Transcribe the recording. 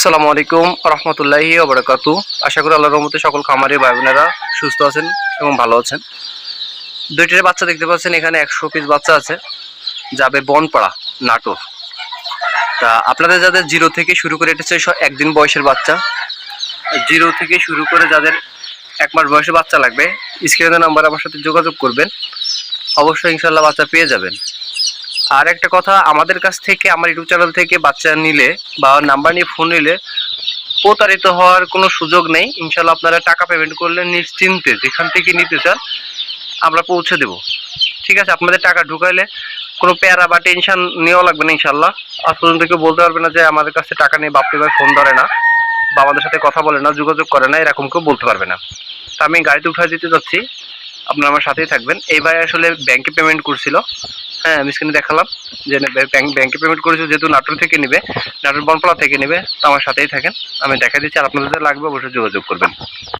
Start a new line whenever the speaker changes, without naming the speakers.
আসসালামু আলাইকুম রহমতুল্লাহি ওবরাকাতু আশা করি আল্লাহর রহমতে সকল খামারি ভাই বোনেরা সুস্থ আছেন এবং ভালো আছেন। দুইটির বাচ্চা দেখতে পাচ্ছেন, এখানে একশো পিস বাচ্চা আছে, যাবে বনপাড়া, নাটোর। তা আপনাদের যাদের জিরো থেকে শুরু করে, এটা হচ্ছে একদিন বয়সের বাচ্চা। জিরো থেকে শুরু করে যাদের এক মাস বয়সের বাচ্চা লাগবে, স্ক্রিনে নাম্বার আমার সাথে যোগাযোগ করবেন। অবশ্যই ইনশাল্লাহ বাচ্চা পেয়ে যাবেন। আর একটা কথা, আমাদের কাছ থেকে, আমার ইউটিউব চ্যানেল থেকে বাচ্চা নিলে বা নাম্বার নিয়ে ফোন নিলে প্রতারিত হওয়ার কোনো সুযোগ নেই। ইনশাল্লাহ আপনারা টাকা পেমেন্ট করলে নিশ্চিন্তে যেখান থেকে নিতে চান, আমরা পৌঁছে দেব। ঠিক আছে, আপনাদের টাকা ঢুকাইলে কোনো প্যারা বা টেনশন নেওয়া লাগবে না ইনশাল্লাহ আজ পর্যন্ত কেউ বলতে পারবে না যে আমাদের কাছে টাকা নেই, বাপকে ভাই ফোন ধরে না, বা আমাদের সাথে কথা বলে না, যোগাযোগ করে না, এরকম কেউ বলতে পারবে না। তা আমি গাড়িতে উঠাই দিতে যাচ্ছি। আপনারা আমার সাথেই থাকবেন। এইবার আসলে ব্যাংকে পেমেন্ট করছিল। হ্যাঁ আমি স্ক্রিনে দেখালাম যে ব্যাংক পেমেন্ট করেছে যেহেতু নাটোর থেকে নেবে, নাটোর বনপাড়া থেকে নেবে, তো আমার সাথেই থাকেন। আমি দেখা দিচ্ছি আর আপনাদের লাগবে, অবশ্যই যোগাযোগ করবেন।